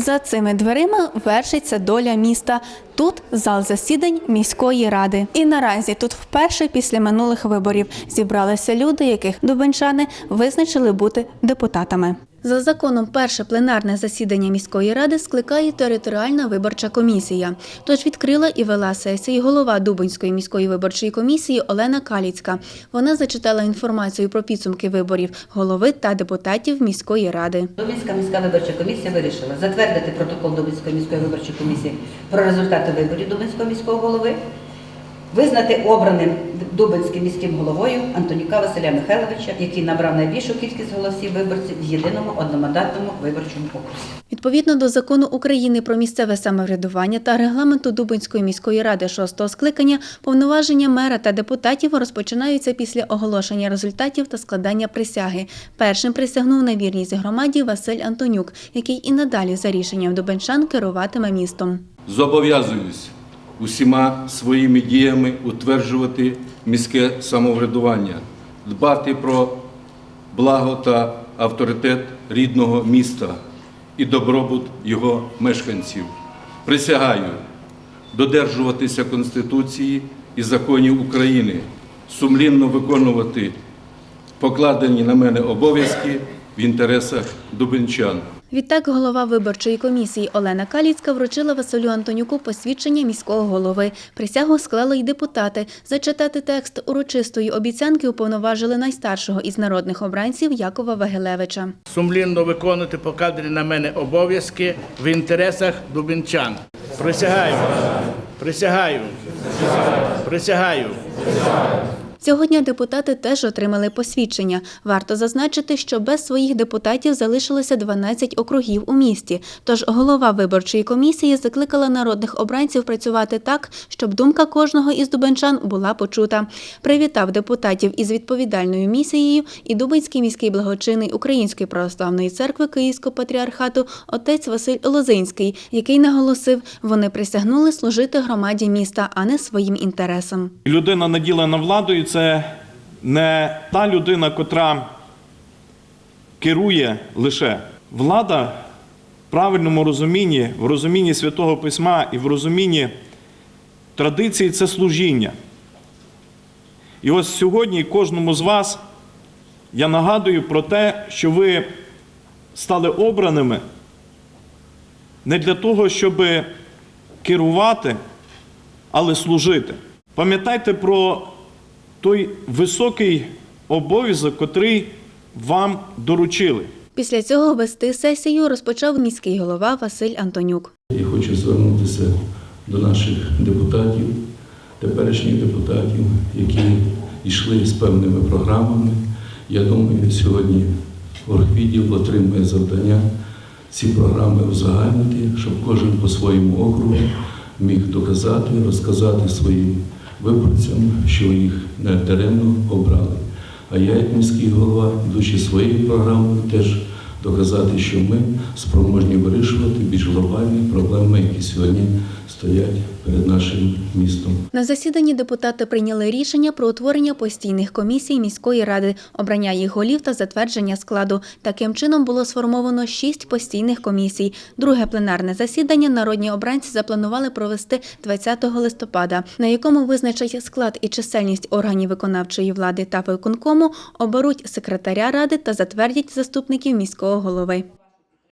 За цими дверима вершиться доля міста. Тут зал засідань міської ради. І наразі тут вперше після минулих виборів зібралися люди, яких дубенчани визначили бути депутатами. За законом, перше пленарне засідання міської ради скликає територіальна виборча комісія. Тож відкрила і вела сесію голова Дубинської міської виборчої комісії Олена Каліцька. Вона зачитала інформацію про підсумки виборів голови та депутатів міської ради. Дубинська міська виборча комісія вирішила затвердити протокол Дубинської міської виборчої комісії про результати виборів Дубинського міського голови, визнати обраним Дубинським міським головою Антонюка Василя Михайловича, який набрав найбільшу кількість голосів виборців в єдиному одномандатному виборчому окрузі. Відповідно до закону України про місцеве самоврядування та регламенту Дубинської міської ради шостого скликання, повноваження мера та депутатів розпочинаються після оголошення результатів та складання присяги. Першим присягнув на вірність громаді Василь Антонюк, який і надалі за рішенням дубенчан керуватиме містом. Зобов'язуюсь усіма своїми діями утверджувати міське самоврядування, дбати про благо та авторитет рідного міста і добробут його мешканців. Присягаю додержуватися Конституції і законів України, сумлінно виконувати покладені на мене обов'язки в інтересах дубенчан. Відтак голова виборчої комісії Олена Каліцька вручила Василю Антонюку посвідчення міського голови. Присягу склали й депутати. Зачитати текст урочистої обіцянки уповноважили найстаршого із народних обранців Якова Вагелевича. сумлінно виконувати покладені на мене обов'язки в інтересах дубінчан. Присягаю. Присягаю. Присягаю. Цього дня депутати теж отримали посвідчення. Варто зазначити, що без своїх депутатів залишилося 12 округів у місті. Тож голова виборчої комісії закликала народних обранців працювати так, щоб думка кожного із дубенчан була почута. Привітав депутатів із відповідальною місією і Дубинський міський благочинний Української православної церкви Київського патріархату отець Василь Лозинський, який наголосив, вони присягнули служити громаді міста, а не своїм інтересам. Людина наділена владою це не та людина, котра керує лише. Влада в правильному розумінні, в розумінні Святого Письма і в розумінні традиції це служіння. І ось сьогодні кожному з вас я нагадую про те, що ви стали обраними не для того, щоб керувати, але служити. Пам'ятайте про той високий обов'язок, котрий вам доручили. Після цього вести сесію розпочав міський голова Василь Антонюк. Я хочу звернутися до наших депутатів, теперішніх депутатів, які йшли з певними програмами. Я думаю, сьогодні оргвідділ отримує завдання ці програми узагальнити, щоб кожен по своєму округу міг доказати, розказати своїм виборцям, що їх не даремно обрали. А я, як міський голова, душі своєю програмою, теж доказати, що ми спроможні вирішувати більш глобальні проблеми, які сьогодні стоять перед нашим містом. На засіданні депутати прийняли рішення про утворення постійних комісій міської ради, обрання їх голів та затвердження складу. Таким чином було сформовано шість постійних комісій. Друге пленарне засідання народні обранці запланували провести 20 листопада, на якому визначать склад і чисельність органів виконавчої влади та виконкому, оберуть секретаря ради та затвердять заступників голови.